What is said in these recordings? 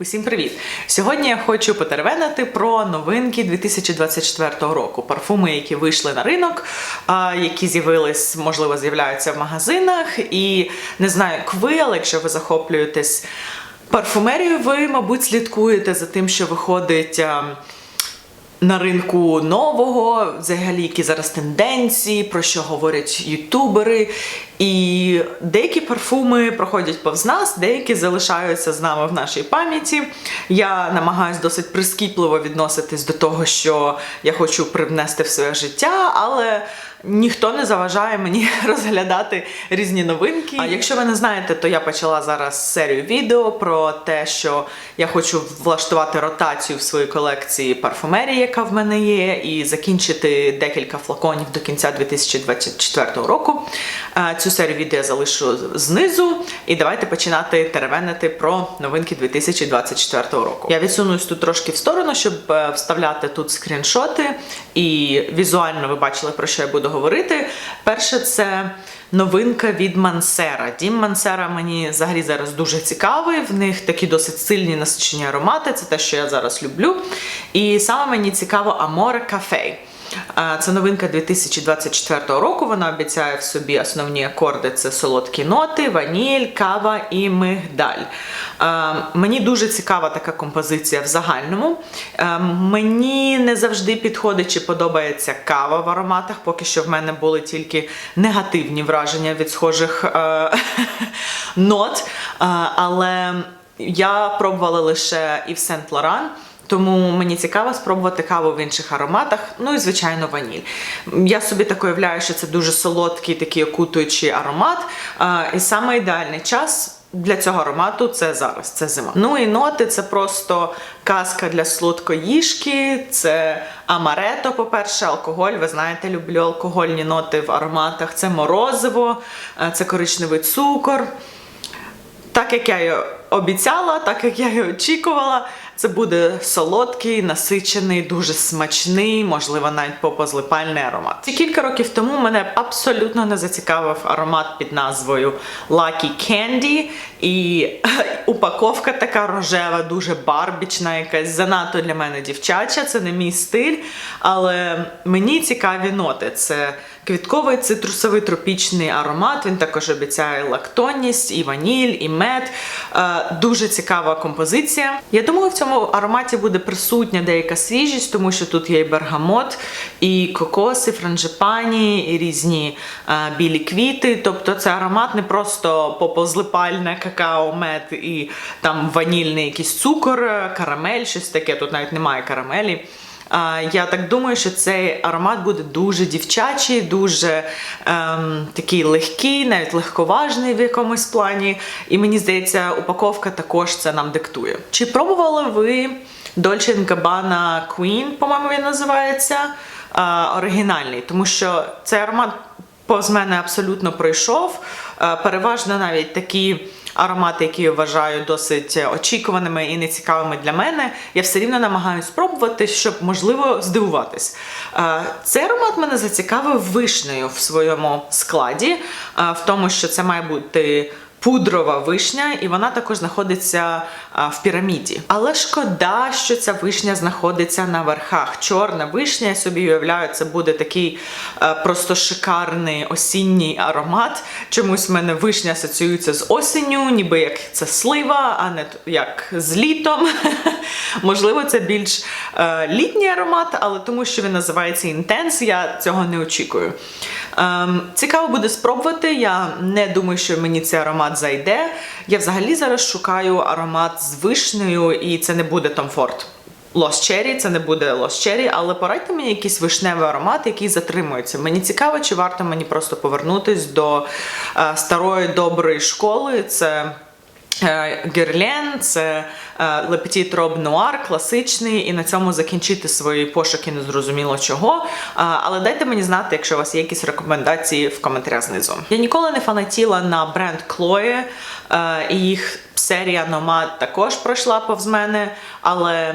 Усім привіт! Сьогодні я хочу потеревенити про новинки 2024 року. Парфуми, які вийшли на ринок, які з'явились, можливо, з'являються в магазинах. І не знаю, як ви, але якщо ви захоплюєтесь парфумерією, ви, мабуть, слідкуєте за тим, що виходить. на ринку нового, взагалі, які зараз тенденції, про що говорять ютубери. І деякі парфуми проходять повз нас, деякі залишаються з нами в нашій пам'яті. Я намагаюся досить прискіпливо відноситись до того, що я хочу привнести в своє життя, але ніхто не заважає мені розглядати різні новинки. А якщо ви не знаєте, то я почала зараз серію відео про те, що я хочу влаштувати ротацію в своїй колекції парфумерії, яка в мене є, і закінчити декілька флаконів до кінця 2024 року. Е, Цю серію відео я залишу знизу. І давайте починати теревенити про новинки 2024 року. Я відсунусь тут трошки в сторону, щоб е, вставляти тут скріншоти, і візуально ви бачили, про що я буду говорити. Перше, це новинка від Мансера. Дім Мансера мені взагалі зараз дуже цікавий. В них такі досить сильні насичені аромати. Це те, що я зараз люблю. І саме мені цікаво Аморе Кафе. Це новинка 2024 року. Вона обіцяє в собі основні акорди: це солодкі ноти, ваніль, кава і мигдаль. Мені дуже цікава така композиція в загальному. Мені не завжди підходить чи подобається кава в ароматах. Поки що в мене були тільки негативні враження від схожих е, нот. Але я пробувала лише і в Сент Лоран. Тому мені цікаво спробувати каву в інших ароматах. Ну і звичайно, ваніль. Я собі так уявляю, що це дуже солодкий, такий окутуючий аромат. І саме ідеальний час. Для цього аромату це зараз, це зима. Ну і ноти це просто казка для сладкоїжки, це амарето, по-перше, алкоголь. Ви знаєте, люблю алкогольні ноти в ароматах. Це морозиво, це коричневий цукор. Так як я й обіцяла, так як я й очікувала, це буде солодкий, насичений, дуже смачний, можливо, навіть попозлипальний аромат. І кілька років тому мене абсолютно не зацікавив аромат під назвою Lucky Candy. І упаковка така рожева, дуже барбічна, якась занадто для мене дівчача. Це не мій стиль, але мені цікаві ноти. Це квітковий цитрусовий тропічний аромат. Він також обіцяє лактонність, і ваніль, і мед. Е, Дуже цікава композиція. Я думаю, в цьому ароматі буде присутня деяка свіжість, тому що тут є і бергамот, і кокоси, франжипані, і різні е, білі квіти. Тобто це аромат не просто попозлипальне какао, мед і там ванільний якийсь цукор, е, карамель, щось таке. Тут навіть немає карамелі. Я так думаю, що цей аромат буде дуже дівчачий, дуже ем, такий легкий, навіть легковажний в якомусь плані. І мені здається, упаковка також це нам диктує. Чи пробували ви Dolce Gabbana Queen, по-моєму, він називається оригінальний, тому що цей аромат повз мене абсолютно пройшов. Е, Переважно навіть такі аромати, які я вважаю досить очікуваними і нецікавими для мене, я все рівно намагаюся спробувати, щоб можливо здивуватись. Е, Цей аромат мене зацікавив вишнею в своєму складі, е, в тому, що це має бути. Пудрова вишня, і вона також знаходиться в піраміді. Але шкода, що ця вишня знаходиться на верхах. Чорна вишня, я собі уявляю, це буде такий просто шикарний осінній аромат. Чомусь в мене вишня асоціюється з осінню, ніби як це слива, а не як з літом. Можливо, це більш літній аромат, але тому що він називається інтенс, я цього не очікую. Ем, цікаво буде спробувати. Я не думаю, що мені цей аромат зайде. Я взагалі зараз шукаю аромат з вишнею, і це не буде Ford. Lost Cherry, це не буде Lost Cherry, але порадьте мені якийсь вишневий аромат, який затримується. Мені цікаво, чи варто мені просто повернутись до е, старої доброї школи. Це Герлен, це е, Petit Robe Noir, класичний, і на цьому закінчити свої пошуки незрозуміло чого. Але дайте мені знати, якщо у вас є якісь рекомендації в коментарях знизу. Я ніколи не фанатіла на бренд е, і їх серія Nomad також пройшла повз мене, але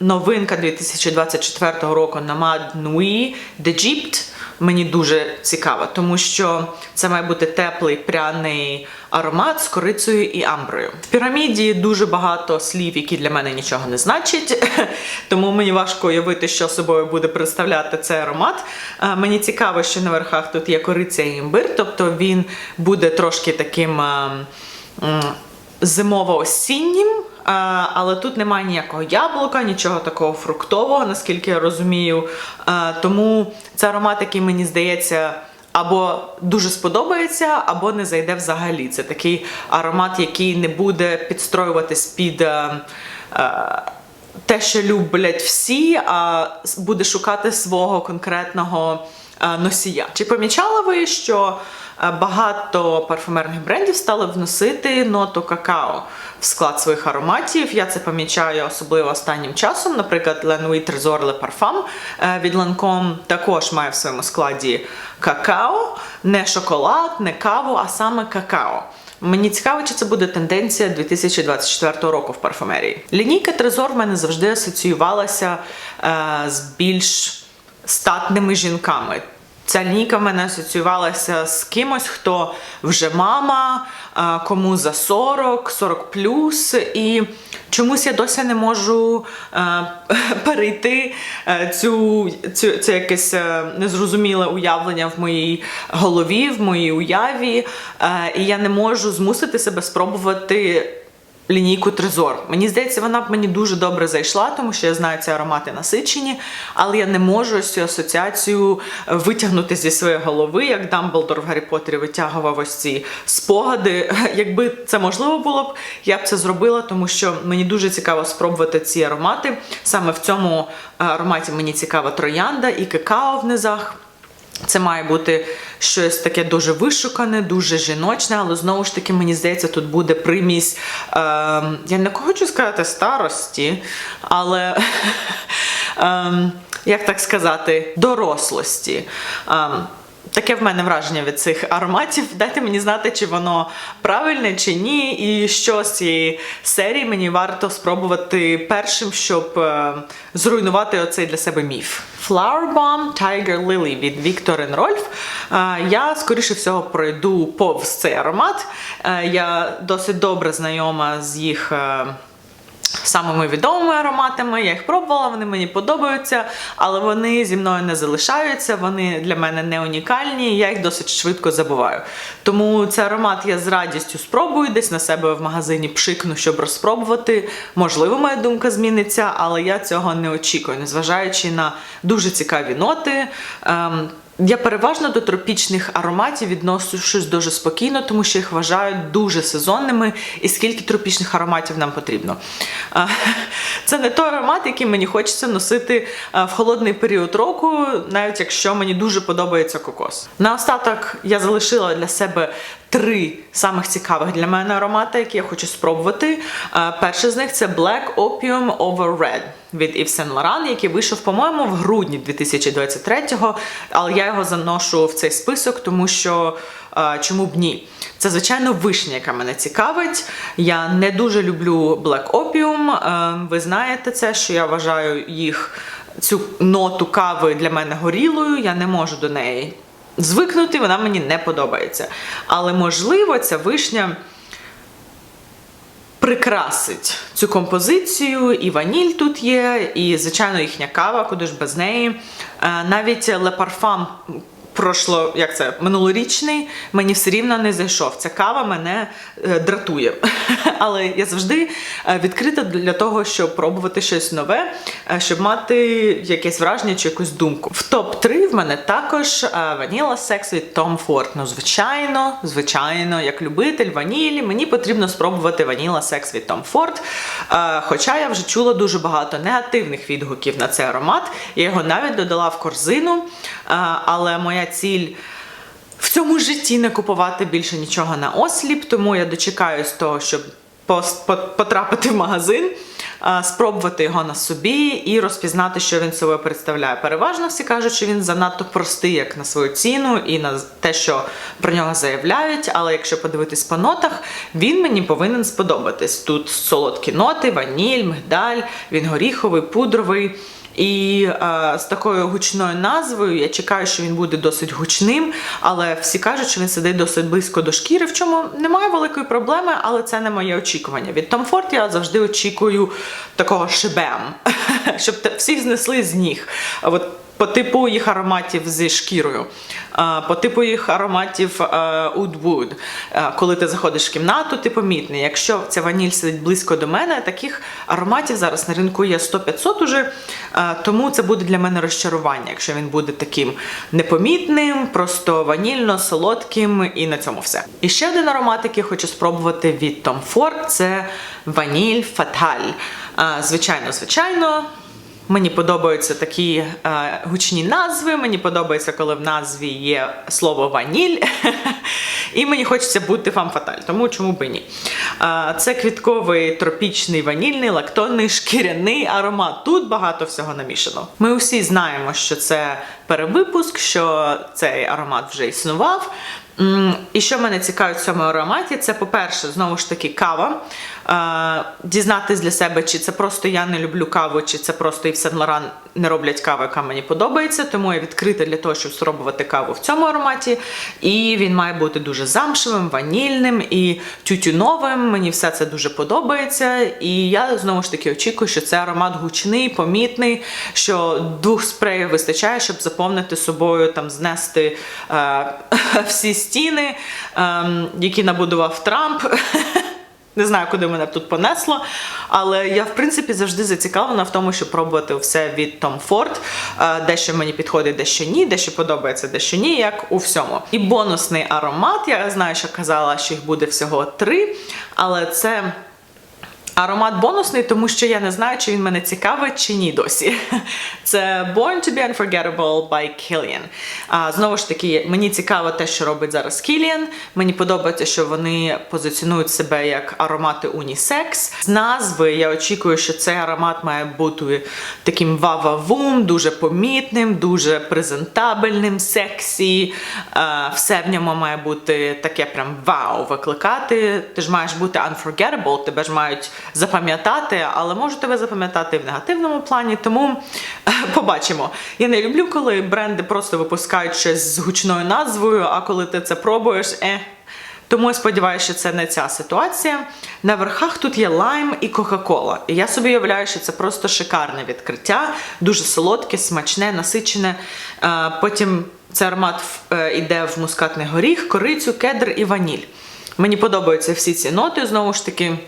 новинка 2024 року Nomad Nui d'Egypte мені дуже цікава, тому що це має бути теплий пряний аромат з корицею і амброю. В піраміді дуже багато слів, які для мене нічого не значать, тому мені важко уявити, що собою буде представляти цей аромат. Мені цікаво, що на верхах тут є кориця і імбир, тобто він буде трошки таким. Зимово-осіннім, але тут немає ніякого яблука, нічого такого фруктового, наскільки я розумію. Тому це аромат, який мені здається. Або дуже сподобається, або не зайде взагалі. Це такий аромат, який не буде підстроюватись під е, е, те, що люблять всі, а буде шукати свого конкретного е, носія. Чи помічали ви, що багато парфумерних брендів стали вносити ноту какао в склад своїх ароматів? Я це помічаю особливо останнім часом. Наприклад, Ленуї Trésor Le Parfum е, від Lancome також має в своєму складі какао, не шоколад, не каву, а саме какао. Мені цікаво, чи це буде тенденція 2024 року в парфумерії. Лінійка Трезор в мене завжди асоціювалася е, з більш статними жінками. Ця лінійка в мене асоціювалася з кимось, хто вже мама, е, кому за 40, 40 плюс, і чомусь я досі не можу е, перейти е, цю, цю, це якесь незрозуміле уявлення в моїй голові, в моїй уяві, і я не можу змусити себе спробувати лінійку Трезор. Мені здається, вона б мені дуже добре зайшла, тому що я знаю ці аромати насичені, але я не можу цю асоціацію е, витягнути зі своєї голови, як Дамблдор в Гаррі Поттері витягував ось ці спогади. Якби це можливо було б, я б це зробила, тому що мені дуже цікаво спробувати ці аромати. Саме в цьому е, ароматі мені цікава троянда і какао в низах. Це має бути щось таке дуже вишукане, дуже жіночне, але знову ж таки, мені здається, тут буде примість. Е, я не хочу сказати старості, але е, як так сказати, дорослості. Таке в мене враження від цих ароматів. Дайте мені знати, чи воно правильне чи ні, і що з цієї серії мені варто спробувати першим, щоб е, зруйнувати оцей для себе міф. Flower Bomb Tiger Lily від Victor Rolf. Е, я, скоріше всього, пройду повз цей аромат. Е, я досить добре знайома з їх. Самими відомими ароматами. Я їх пробувала, вони мені подобаються, але вони зі мною не залишаються. Вони для мене не унікальні. Я їх досить швидко забуваю. Тому цей аромат я з радістю спробую десь на себе в магазині пшикну, щоб розпробувати. Можливо, моя думка зміниться, але я цього не очікую, незважаючи на дуже цікаві ноти. Я переважно до тропічних ароматів відношусь дуже спокійно, тому що їх вважаю дуже сезонними. І скільки тропічних ароматів нам потрібно. Це не той аромат, який мені хочеться носити в холодний період року, навіть якщо мені дуже подобається кокос. Наостаток я залишила для себе три самих цікавих для мене аромати, які я хочу спробувати. Перший з них це Black Opium Over Red від Yves Saint Laurent, який вийшов, по-моєму, в грудні 2023-го, але я його заношу в цей список, тому що е, чому б ні? Це, звичайно, вишня, яка мене цікавить. Я не дуже люблю Black Opium. Е, ви знаєте це, що я вважаю їх цю ноту кави для мене горілою, я не можу до неї звикнути, вона мені не подобається. Але можливо, ця вишня прикрасить цю композицію, і ваніль тут є, і, звичайно, їхня кава, куди ж без неї. Е, Навіть Parfum прошло, як це, минулорічний, мені все рівно не зайшов. Ця кава мене е, дратує. Але я завжди е, відкрита для того, щоб пробувати щось нове, е, щоб мати якесь враження чи якусь думку. В топ-3 в мене також Vanilla Sex від Tom Ford. Ну, звичайно, звичайно, як любитель ванілі, мені потрібно спробувати Vanilla Sex від Tom Ford. Хоча я вже чула дуже багато негативних відгуків на цей аромат. Я його навіть додала в корзину, але моя ціль. В цьому житті не купувати більше нічого на осліп, тому я дочекаюсь того, щоб потрапити в магазин, спробувати його на собі і розпізнати, що він собою представляє. Переважно всі кажуть, що він занадто простий, як на свою ціну, і на те, що про нього заявляють. Але якщо подивитись по нотах, він мені повинен сподобатись. Тут солодкі ноти, ваніль, мигдаль, він горіховий, пудровий. І е, з такою гучною назвою я чекаю, що він буде досить гучним, але всі кажуть, що він сидить досить близько до шкіри, в чому немає великої проблеми, але це не моє очікування. Від Tom Ford я завжди очікую такого шибем, щоб всіх знесли з ніг. От по типу їх ароматів зі шкірою, по типу їх ароматів Е, Коли ти заходиш в кімнату, ти помітний. Якщо ця ваніль сидить близько до мене, таких ароматів зараз на ринку є 100-500 уже, тому це буде для мене розчарування, якщо він буде таким непомітним, просто ванільно, солодким і на цьому все. І ще один аромат, який хочу спробувати від Tom Ford, це ваніль. Е, Звичайно, звичайно. Мені подобаються такі е, гучні назви. Мені подобається, коли в назві є слово ваніль. І мені хочеться бути фамфаталь, тому чому би ні. Е, це квітковий тропічний ванільний, лактонний, шкіряний аромат. Тут багато всього намішано. Ми усі знаємо, що це перевипуск, що цей аромат вже існував. І що мене цікавить в цьому ароматі, це, по-перше, знову ж таки, кава. Дізнатись для себе, чи це просто я не люблю каву, чи це просто і в Сен Лоран не роблять каву, яка мені подобається. Тому я відкрита для того, щоб спробувати каву в цьому ароматі. І він має бути дуже замшевим, ванільним і тютюновим. Мені все це дуже подобається. І я знову ж таки очікую, що це аромат гучний, помітний, що двох спреїв вистачає, щоб заповнити собою, там знести е, всі стіни, е, які набудував Трамп. Не знаю, куди мене тут понесло, але я в принципі завжди зацікавлена в тому, щоб пробувати все від Tom Ford. Дещо мені підходить, дещо ні, дещо подобається, дещо ні, як у всьому. І бонусний аромат. Я знаю, що казала, що їх буде всього три, але це. Аромат бонусний, тому що я не знаю, чи він мене цікавить чи ні досі. Це Born to be Unforgettable by Killian. А, знову ж таки, мені цікаво те, що робить зараз Killian. Мені подобається, що вони позиціонують себе як аромати унісекс. З назви я очікую, що цей аромат має бути таким вававум, дуже помітним, дуже презентабельним, сексі. Все в ньому має бути таке прям вау викликати. Ти ж маєш бути unforgettable, тебе ж мають запам'ятати, але можу тебе запам'ятати в негативному плані, тому е, побачимо. Я не люблю, коли бренди просто випускають щось з гучною назвою, а коли ти це пробуєш, е. Тому я сподіваюся, що це не ця ситуація. На верхах тут є лайм і Кока-Кола. І я собі уявляю, що це просто шикарне відкриття, дуже солодке, смачне, насичене. Е, Потім цей аромат е, йде в мускатний горіх, корицю, кедр і ваніль. Мені подобаються всі ці ноти, знову ж таки.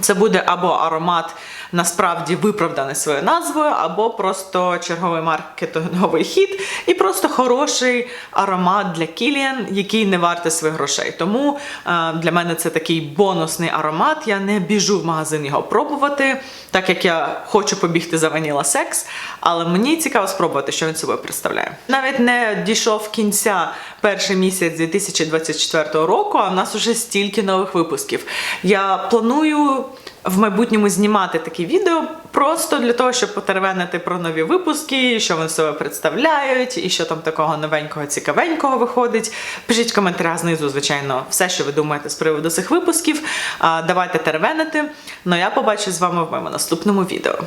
Це буде або аромат насправді виправданий своєю назвою, або просто черговий маркетинговий хід, і просто хороший аромат для Кіліан, який не вартий своїх грошей. Тому е, для мене це такий бонусний аромат. Я не біжу в магазин його пробувати, так як я хочу побігти за Vanilla Sex, але мені цікаво спробувати, що він собою представляє. Навіть не дійшов кінця перший місяць 2024 року, а в нас уже стільки нових випусків. Я планую в майбутньому знімати такі відео просто для того, щоб потервенити про нові випуски, що вони себе представляють, і що там такого новенького, цікавенького виходить. Пишіть коментаря знизу, звичайно, все, що ви думаєте з приводу цих випусків. Давайте тервенити. Ну я побачу з вами в моєму наступному відео.